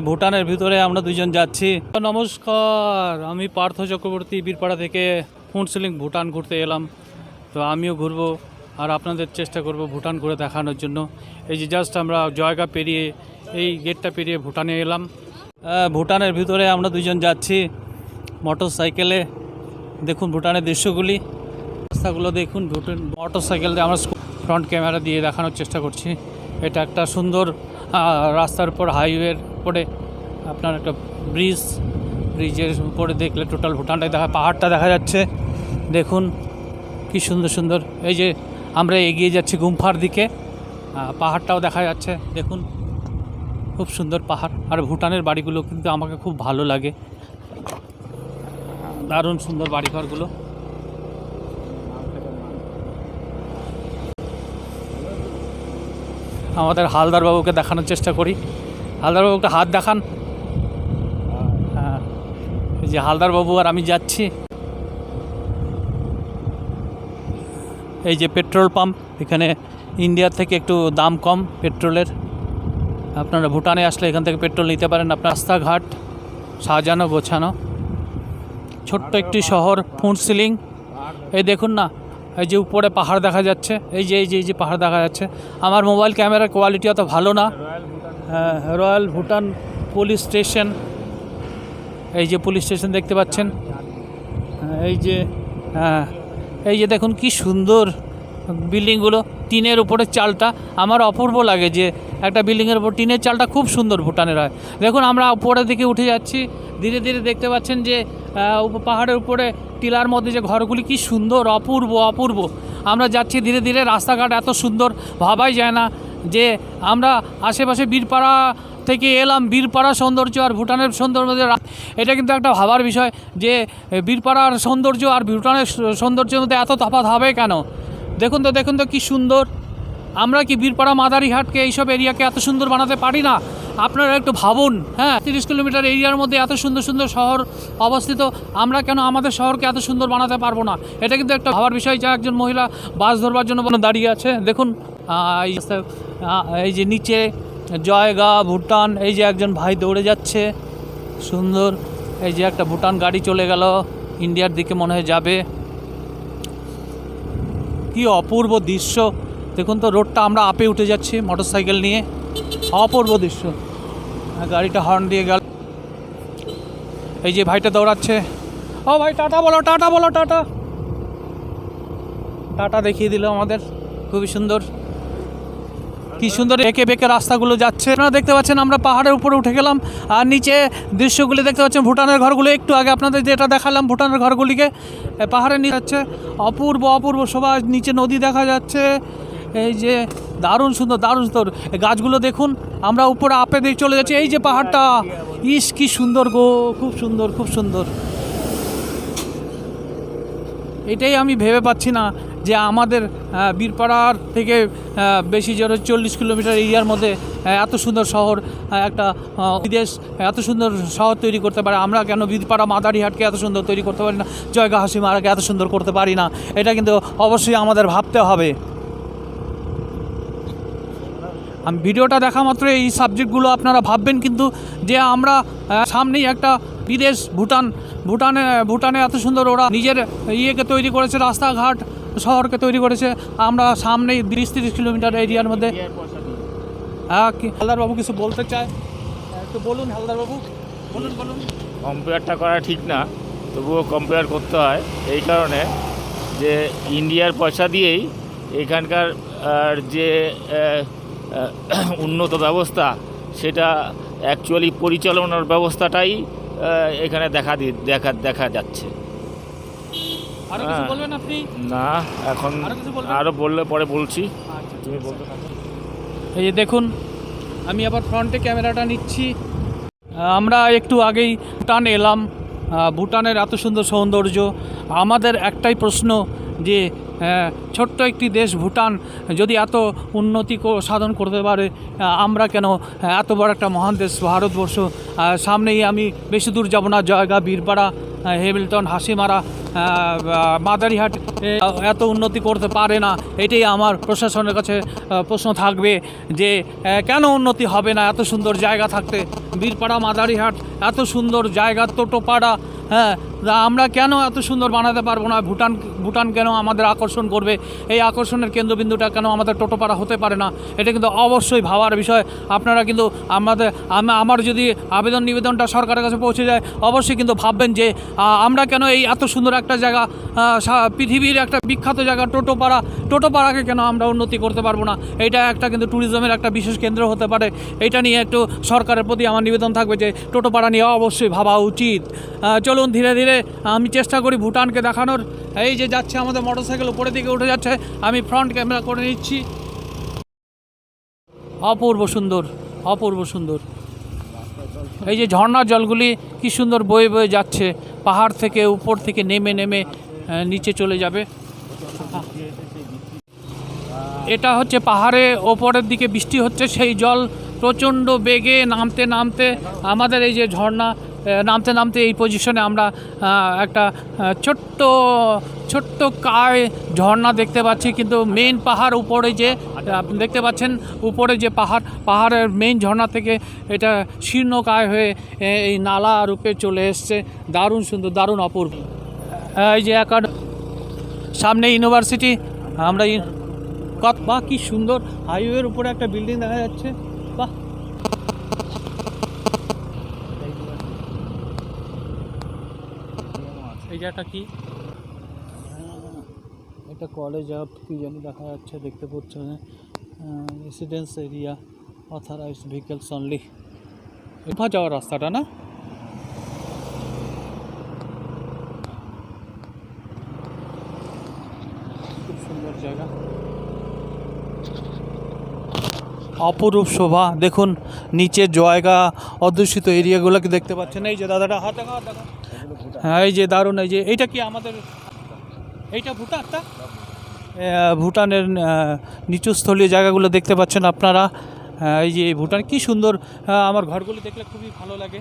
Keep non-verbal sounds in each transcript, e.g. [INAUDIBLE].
ভুটানের ভিতরে আমরা দুজন যাচ্ছি। নমস্কার, আমি পার্থ চক্রবর্তী, বীরপাড়া থেকে ফুনসিলিং ভুটান ঘুরতে এলাম। তো আমিও ঘুরবো আর আপনাদের চেষ্টা করব ভুটান ঘুরে দেখানোর জন্য। এই যে জাস্ট আমরা জয়গা পেরিয়ে, এই গেটটা পেরিয়ে ভুটানে এলাম। ভুটানের ভিতরে আমরা দুজন যাচ্ছি মোটর সাইকেলে দেখুন ভুটানের দৃশ্যগুলি। রাস্তাগুলো দেখুন, ভুটান মোটর সাইকেল দিয়ে আমরা ফ্রন্ট ক্যামেরা দিয়ে দেখানোর চেষ্টা করছি। এটা একটা সুন্দর রাস্তার উপর হাইওয়ের উপরে আপনার একটা ব্রিজ ব্রিজের উপরে দেখলে টোটাল ভুটানটাই দেখা, পাহাড়টা দেখা যাচ্ছে। দেখুন কি সুন্দর সুন্দর। এই যে আমরা এগিয়ে যাচ্ছি গুম্ফার দিকে পাহাড়টাও দেখা যাচ্ছে। দেখুন খুব সুন্দর পাহাড়। আর ভুটানের বাড়িগুলো কিন্তু আমাকে খুব ভালো লাগে। দারুণ সুন্দর বাড়িঘরগুলো। আমাদের হালদার বাবুকে দেখানোর চেষ্টা করি। হালদার বাবুকে হাত দেখান। হ্যাঁ। যে হালদার বাবু আর আমি যাচ্ছি। এই যে পেট্রোল পাম্প, এখানে ইন্ডিয়ার থেকে একটু দাম কম পেট্রোলের। আপনারা ভুটানে আসলে এখান থেকে পেট্রোল নিতে পারেন। আপনার রাস্তাঘাট সাজানো, গোছানো। ছোট্ট একটি শহর ফুনসিলিং এই দেখুন না এই যে উপরে পাহাড় দেখা যাচ্ছে এই যে এই যে এই যে পাহাড় দেখা যাচ্ছে। আমার মোবাইল ক্যামেরার কোয়ালিটি অত ভালো না। হ্যাঁ, রয়্যাল ভুটান পুলিশ স্টেশন এই যে পুলিশ স্টেশন দেখতে পাচ্ছেন। হ্যাঁ, এই যে হ্যাঁ এই যে দেখুন কি সুন্দর বিল্ডিংগুলো টিনের উপরে চালটা। আমার অপূর্ব লাগে যে একটা বিল্ডিংয়ের উপর টিনের চালটা খুব সুন্দর ভুটানের হয়। দেখুন আমরা উপরের দিকে উঠে যাচ্ছি ধীরে ধীরে দেখতে পাচ্ছেন যে পাহাড়ের উপরে টিলার মধ্যে যে ঘরগুলি কি সুন্দর, অপূর্ব অপূর্ব। আমরা যাচ্ছি ধীরে ধীরে, রাস্তাঘাট এত সুন্দর, ভাবাই যায় না যে আমরা আশেপাশে বীরপাড়া থেকে এলাম, বীরপাড়া সৌন্দর্য আর ভুটানের সৌন্দর্য। মধ্যে এটা কিন্তু একটা ভাবার বিষয় যে বীরপাড়ার সৌন্দর্য আর ভুটানের সৌন্দর্যের মধ্যে এত তফাৎ হবে কেন? দেখুন তো দেখুন তো কী সুন্দর। আমরা কি বীরপাড়া মাদারিহাটকে এইসব এরিয়াকে এত সুন্দর বানাতে পারি না? আপনারা একটু ভাবুন হ্যাঁ? তিরিশ কিলোমিটার এরিয়ার মধ্যে এত সুন্দর সুন্দর শহর অবস্থিত, আমরা কেন আমাদের শহরকে এত সুন্দর বানাতে পারব না? এটা কিন্তু একটা ভাবার বিষয় যা একজন মহিলা বাস ধরবার জন্য দাঁড়িয়ে আছে। দেখুন এই যে নিচে জয়গা, ভুটান, এই যে একজন ভাই দৌড়ে যাচ্ছে। সুন্দর, এই যে একটা ভুটান গাড়ি চলে গেল, ইন্ডিয়ার দিকে মনে হয় যাবে। কি অপূর্ব দৃশ্য। দেখুন তো রোডটা আমরা আপে উঠে যাচ্ছি মোটর সাইকেল নিয়ে। অপূর্ব দৃশ্য। গাড়িটা হর্ন দিয়ে গেল। এই যে ভাইটা দৌড়াচ্ছে। ও ভাই, টাটা বলো টাটা বলো, টাটা। টাটা দেখিয়ে দিল আমাদের। খুবই সুন্দর। কি সুন্দর একে বেঁকে রাস্তাগুলো যাচ্ছে। আপনারা দেখতে পাচ্ছেন, আমরা পাহাড়ের উপরে উঠে গেলাম। আর নিচে দৃশ্যগুলি দেখতে পাচ্ছেন, ভুটানের ঘরগুলো। একটু আগে আপনাদের যেটা দেখালাম, ভুটানের ঘরগুলিকে। পাহাড়ে নিয়ে যাচ্ছে। অপূর্ব অপূর্ব সবাই নিচে নদী দেখা যাচ্ছে। এই যে দারুণ সুন্দর দারুণ সুন্দর। গাছগুলো দেখুন, আমরা উপরে আপে দিয়ে চলে যাচ্ছি। এই যে পাহাড়টা, ইস, কি সুন্দর গো, খুব সুন্দর খুব সুন্দর। এটাই আমি ভেবে পাচ্ছি না যে আমাদের বীরপাড়ার থেকে বেশি জোরে চল্লিশ কিলোমিটার এরিয়ার মধ্যে এত সুন্দর শহর একটা বিদেশ, এত সুন্দর শহর তৈরি করতে পারে। আমরা কেন বীরপাড়া মাদারিহাটকে এত সুন্দর তৈরি করতে পারি না? জয়গা হাসিমারাকে এত সুন্দর করতে পারি না? এটা কিন্তু অবশ্যই আমাদের ভাবতে হবে। আমি ভিডিওটা দেখা মাত্র এই সাবজেক্টগুলো আপনারা ভাববেন কিন্তু যে আমরা সামনেই একটা বিদেশ, ভুটান, ভুটানে ভুটানে এত সুন্দর ওরা নিজের ইয়েকে তৈরি করেছে, রাস্তাঘাট শহরকে তৈরি করেছে। আমরা সামনেই তিরিশ তিরিশ কিলোমিটার এরিয়ার মধ্যে। হ্যাঁ কি হালদারবাবু কিছু বলতে চায়? একটু বলুন হালদারবাবু। বলুন বলুন। কম্পেয়ারটা করা ঠিক না, তবুও কম্পেয়ার করতে হয়। এই কারণে যে ইন্ডিয়ার পয়সা দিয়েই এখানকার যে [CLEARS THROAT] উন্নত ব্যবস্থা সেটা অ্যাকচুয়ালি পরিচালনার ব্যবস্থাটাই এখানে দেখা দি দেখা দেখা যাচ্ছে। হ্যাঁ। না এখন? আরও বললে পরে বলছি। আচ্ছা তুমি বলতে এই যে দেখুন আমি আবার ফ্রন্টে ক্যামেরাটা নিচ্ছি। আমরা একটু আগেই ভুটান এলাম। ভুটানের এত সুন্দর সৌন্দর্য। আমাদের একটাই প্রশ্ন যে ছোট্ট একটি দেশ ভুটান যদি এত উন্নতি সাধন করতে পারে আমরা কেন এত বড় একটা মহান দেশ, ভারতবর্ষ সামনেই আমি বেশি দূর যাব না, জয়গা, বীরপাড়া হেমিল্টন, হাসিমারা মাদারিহাট এত উন্নতি করতে পারে না, এটাই আমার প্রশাসনের কাছে প্রশ্ন থাকবে যে কেন উন্নতি হবে না এত সুন্দর জায়গা থাকতে? বীরপাড়া, মাদারিহাট, এত সুন্দর জায়গা টোটোপাড়া হ্যাঁ আমরা কেন এত সুন্দর বানাতে পারব না? ভুটান ভুটান কেন আমাদের আকর্ষণ করবে। এই আকর্ষণের কেন্দ্রবিন্দুটা কেন আমাদের টোটোপাড়া হতে পারে না? এটা কিন্তু অবশ্যই ভাবার বিষয়। আপনারা কিন্তু আমাদের আমার যদি আবেদন নিবেদনটা সরকারের কাছে পৌঁছে যায়, অবশ্যই কিন্তু ভাববেন যে আমরা কেন এই এত সুন্দর একটা জায়গা পৃথিবীর একটা বিখ্যাত জায়গা টোটোপাড়া, টোটোপাড়াকে কেন আমরা উন্নতি করতে পারব না? এটা একটা কিন্তু ট্যুরিজমের একটা বিশেষ কেন্দ্র হতে পারে। এটা নিয়ে একটু সরকারের প্রতি আমার নিবেদন থাকবে যে, টোটোপাড়া নিয়ে অবশ্যই ভাবা উচিত। চলুন ধীরে ধীরে আমি চেষ্টা করি ভুটানকে দেখানোর। এই যে যাচ্ছে আমাদের মোটরসাইকেল উপরের দিকে উঠে যাচ্ছে। আমি ফ্রন্ট ক্যামেরা করে নিচ্ছি। অপূর্ব সুন্দর অপূর্ব সুন্দর। এই যে ঝর্ণার জলগুলি কি সুন্দর বয়ে বয়ে যাচ্ছে। পাহাড় থেকে উপর থেকে নেমে নেমে নিচে চলে যাবে। এটা হচ্ছে পাহাড়ে, ওপরের দিকে বৃষ্টি হচ্ছে, সেই জল প্রচণ্ড বেগে নামতে নামতে আমাদের এই যে ঝর্ণা নামতে নামতে এই পজিশনে আমরা একটা ছোট্ট ছোট্ট কায় ঝর্ণা দেখতে পাচ্ছি, কিন্তু মেন পাহাড় উপরে যে, আপনি দেখতে পাচ্ছেন উপরে যে পাহাড়, পাহাড়ের মেন ঝর্ণা থেকে এটা শীর্ণ কায় হয়ে এই নালা রূপে চলে এসছে। দারুণ সুন্দর, দারুণ অপূর্ব। এই যে একাড সামনে ইউনিভার্সিটি, আমরা কত, বাহ, কি সুন্দর। হাইওয়ের উপরে একটা বিল্ডিং দেখা যাচ্ছে, বাহ। এই জায়গাটা কি? একটা কলেজ অফ কি জানি দেখা যাচ্ছে দেখতে পাচ্ছ residence area authorized vehicles only গুফা যাওয়ার রাস্তাটা না? খুব সুন্দর জায়গা। অপরূপ শোভা। দেখুন নিচের জায়গা অধ্যুষিত এরিয়াগুলোকে দেখতে পাচ্ছেন। এই যে দাদাটা হাত হ্যাঁ এই যে দারুণ এই যে এইটা কি আমাদের এইটা ভুটানটা এ, ভুটানের নিচুস্থলীয় জায়গাগুলো দেখতে পাচ্ছেন আপনারা। এই যে ভুটান কি সুন্দর। আমার ঘরগুলো দেখলে খুবই ভালো লাগে।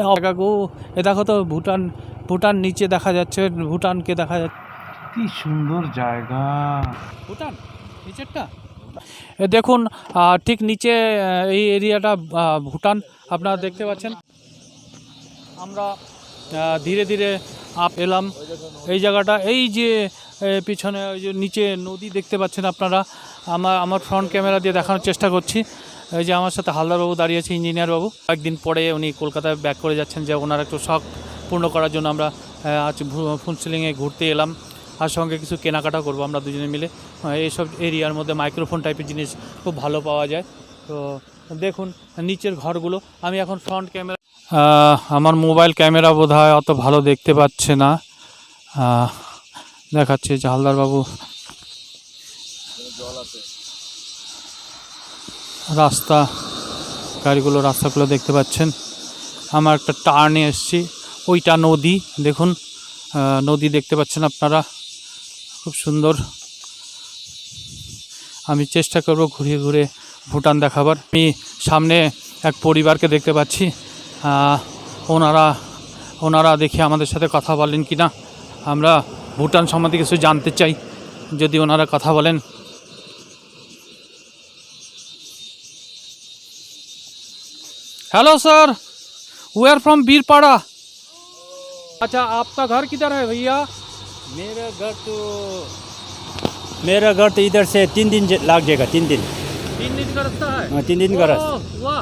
জায়গাগো এ দেখো তো ভুটান ভুটান নিচে দেখা যাচ্ছে ভুটানকে দেখা যাচ্ছে। কি সুন্দর জায়গা। ভুটান নিচেরটা? দেখুন ঠিক নিচে এই এরিয়াটা ভুটান আপনারা দেখতে পাচ্ছেন। আমরা ধীরে ধীরে আপ এলাম। এই জায়গাটা, এই যে পিছনে ওই যে নিচে নদী দেখতে পাচ্ছেন আপনারা আমার আমার ফ্রন্ট ক্যামেরা দিয়ে দেখানোর চেষ্টা করছি। এই যে আমার সাথে হালদারবাবু দাঁড়িয়ে আছে ইঞ্জিনিয়ার বাবু। কয়েকদিন পরে উনি কলকাতায় ব্যাক করে যাচ্ছেন যে ওনার একটু শখ পূর্ণ করার জন্য আমরা আজ ফুনসিলিংয়ে ঘুরতে এলাম। আর সঙ্গে কিছু কেনাকাটা করব আমরা দুজনে মিলে। এইসব এরিয়ার মধ্যে মাইক্রোফোন টাইপের জিনিস খুব ভালো পাওয়া যায়। তো দেখুন, নিচের ঘরগুলো। আমি এখন ফ্রন্ট ক্যামেরা আমার মোবাইল ক্যামেরা বোধ হয় অত ভালো দেখতে পাচ্ছে না। দেখাচ্ছে যে রাস্তা, গাড়িগুলো, রাস্তাগুলো দেখতে পাচ্ছেন। আমার একটা টার্নে এসছি। ওইটা নদী, দেখুন। নদী দেখতে পাচ্ছেন আপনারা। খুব সুন্দর। আমি চেষ্টা করব ঘুরে ঘুরে ভুটান দেখাবার। আমি সামনে এক পরিবারকে দেখতে পাচ্ছি। ওনারা ওনারা দেখে আমাদের সাথে কথা বলেন কি না আমরা ভুটান সম্বন্ধে কিছু জানতে চাই যদি ওনারা কথা বলেন hello sir we are from Birpara अच्छा आपका घर किधर है भैया मेरा घर तो मेरा घर तो इधर से तीन दिन ज- लग जाएगा तीन दिन तीन दिन का रास्ता है हाँ, तीन दिन का रास्ता ओह, वाह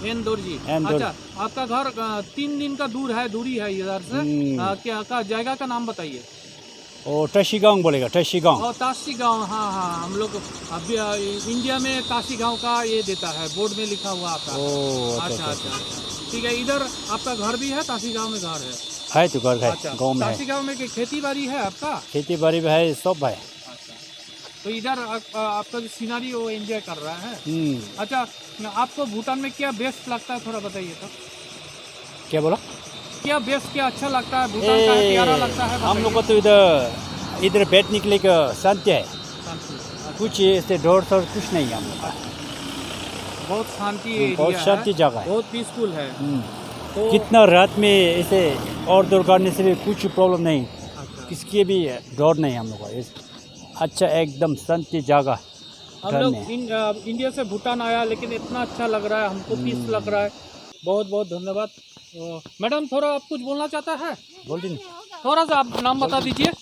दोरजी एन दौरजी एन दौर- अच्छा आपका घर तीन दिन का दूर है दूरी है इधर से। हम्म। क्या का जगह का नाम बताइए। ओ टशी गाँव बोलेगा टशी गाँव और ताशी गाँव हाँ हाँ हम लोग अभी इंडिया में ताशी गाँव का ये देता है बोर्ड में लिखा हुआ आता है अच्छा अच्छा अच्छा अच्छा अच्छा। ठीक है इधर आपका घर भी है ताशी गाँव में घर है? है तो घर है गाँव में है। गाँव में खेती बाड़ी है आपका? खेती बाड़ी में है सब है। तो इधर आपका जो सीनरी वो एंजॉय कर रहा है। हम्म, अच्छा आपको भूटान में क्या बेस्ट लगता है थोड़ा बताइए तो। क्या बोला? क्या बेस्ट क्या अच्छा लगता है? भूटान का प्यारा लगता है हम लोग को तो इधर इधर बैठने के लिए शांति है। कुछ ऐसे डोर शोर कुछ नहीं है हम लोग का। बहुत शांति बहुत शांति जगह है। बहुत पीसफुल है। हम्म, तो कितना रात में ऐसे और दौड़ करने से भी कुछ प्रॉब्लम नहीं। अच्छा। किसकी भी डर नहीं हम लोग का अच्छा एकदम शांति जगह। हम लोग इन, इंडिया से भूटान आया लेकिन इतना अच्छा लग रहा है हमको हम्म। पीस लग रहा है। बहुत बहुत धन्यवाद। मैडम थोड़ा आप कुछ बोलना चाहता है? बोल थोड़ा सा आप नाम बता दीजिए।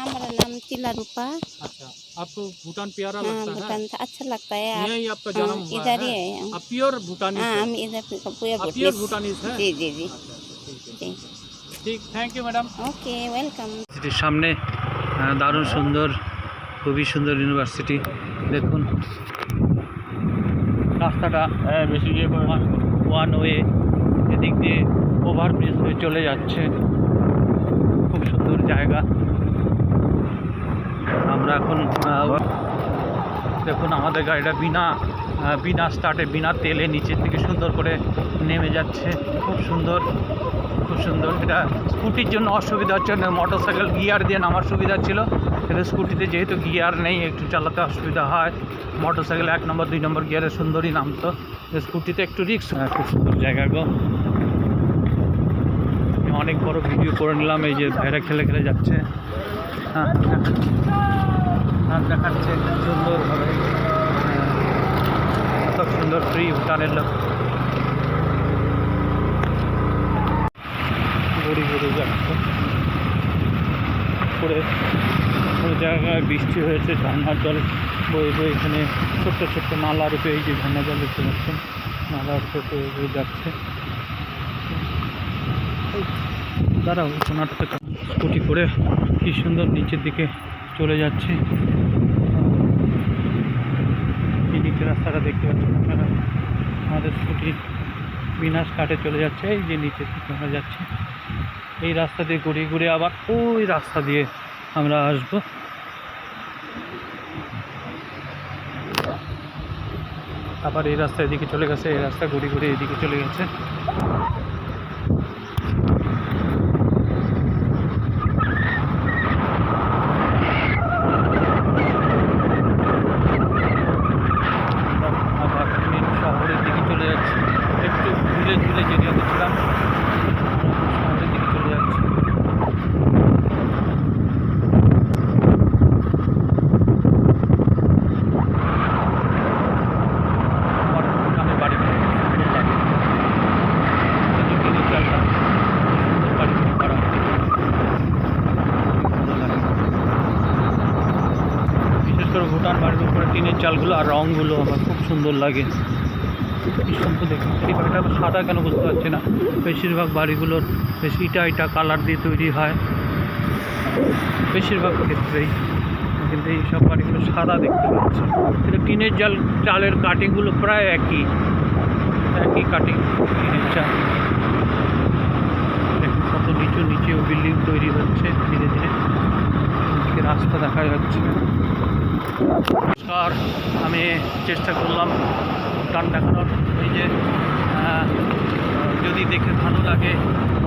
हमारा नाम तिला रूपा। अच्छा आपको भूटान प्यारा हाँ, लगता भूटान है अच्छा लगता है यही आपका जन्म इधर ही है? आप प्योर भूटानी हाँ, हम इधर प्योर भूटानी है? जी जी जी। अच्छा, ठीक thank you madam okay welcome सामने দারুণ সুন্দর খুবই সুন্দর ইউনিভার্সিটি দেখুন। রাস্তাটা হ্যাঁ বেশি করে ওয়ান ওয়ে এদিক দিয়ে ওভারব্রিজ হয়ে চলে যাচ্ছে। খুব সুন্দর জায়গা। আমরা এখন দেখুন আমাদের গাড়িটা বিনা বিনা স্টার্টে, বিনা তেলে নিচের থেকে সুন্দর করে নেমে যাচ্ছে। খুব সুন্দর খুব সুন্দর। এটা স্কুটির জন্য অসুবিধা হচ্ছে না মোটর সাইকেল গিয়ার দিয়ে নামার সুবিধা ছিল। কিন্তু স্কুটিতে যেহেতু গিয়ার নেই, একটু চালাতে অসুবিধা হয়। মোটর সাইকেল এক নম্বর, দুই নম্বর গিয়ারে সুন্দরই নামতো। স্কুটিতে একটু রিক্স খুব সুন্দর জায়গা গো। অনেক বড় ভিডিও করে নিলাম, এই যে ভাইরা খেলে খেলে যাচ্ছে। হ্যাঁ দেখাচ্ছে হ্যাঁ দেখাচ্ছে সুন্দরভাবে হ্যাঁ, কত সুন্দর ফ্রি ভুটানের লোক গড়ি গড়ি যাচ্ছে জায়গায় বৃষ্টি হয়েছে ঝর্নার জল বয়ে বয়ে এখানে ছোট্ট ছোট্ট নালা রূপে এই যে ঝর্নার জল দেখতে পাচ্ছেন নালা রূপে বয়ে বয়ে যাচ্ছে দাঁড়াও ওনারটা স্কুটি করে কি সুন্দর নিচের দিকে চলে যাচ্ছে এই নিচের রাস্তাটা দেখতে পাচ্ছেন আপনারা আমাদের স্কুটি বিনাশ কাটে চলে যাচ্ছে, এই যে নিচে থেকে আমরা যাচ্ছি। এই রাস্তা দিয়ে ঘুরে ঘুরে আবার ওই রাস্তা দিয়ে আমরা আসব। আবার এই রাস্তা এদিকে চলে গেছে, এই রাস্তা ঘুরে ঘুরে এদিকে চলে গেছে আমরা আবার মেন শহরের দিকে চলে যাচ্ছি একটু ঝুলে ঝুলে এরিয়াতে ছিলাম শহরের দিকে চলে যাচ্ছি আমার গ্রামের বাড়ি সুন্দর লাগে এই যে টিনের চালটা সুন্দর বাড়ি করা ভালো লাগে বিশেষ করে ভুটান বাড়ির উপরে টিনের চালগুলো আর রঙগুলো আমার খুব সুন্দর লাগে। সুন্দর দেখুন, এই বাড়িটা সাদা কেন বুঝতে পারছি না। বেশিরভাগ বাড়িগুলোর বেশ ইটা ইটা কালার দিয়ে তৈরি হয়। বেশিরভাগ ক্ষেত্রেই কিন্তু এই সব বাড়িগুলো সাদা দেখতে পাচ্ছি। কিন্তু টিনের জাল, চালের কাটিংগুলো প্রায় একই। একই কাটিং টিনের চাল। দেখুন কত নিচু নিচেও বিল্ডিং তৈরি হচ্ছে ধীরে ধীরে। রাস্তা দেখা যাচ্ছে। নমস্কার, আমি চেষ্টা করলাম গান দেখানোর। এই যে যদি দেখে ভালো লাগে,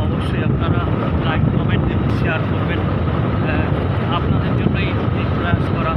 অবশ্যই আপনারা লাইক কমেন্ট শেয়ার করবেন। আপনাদের জন্যই প্রয়াস করা।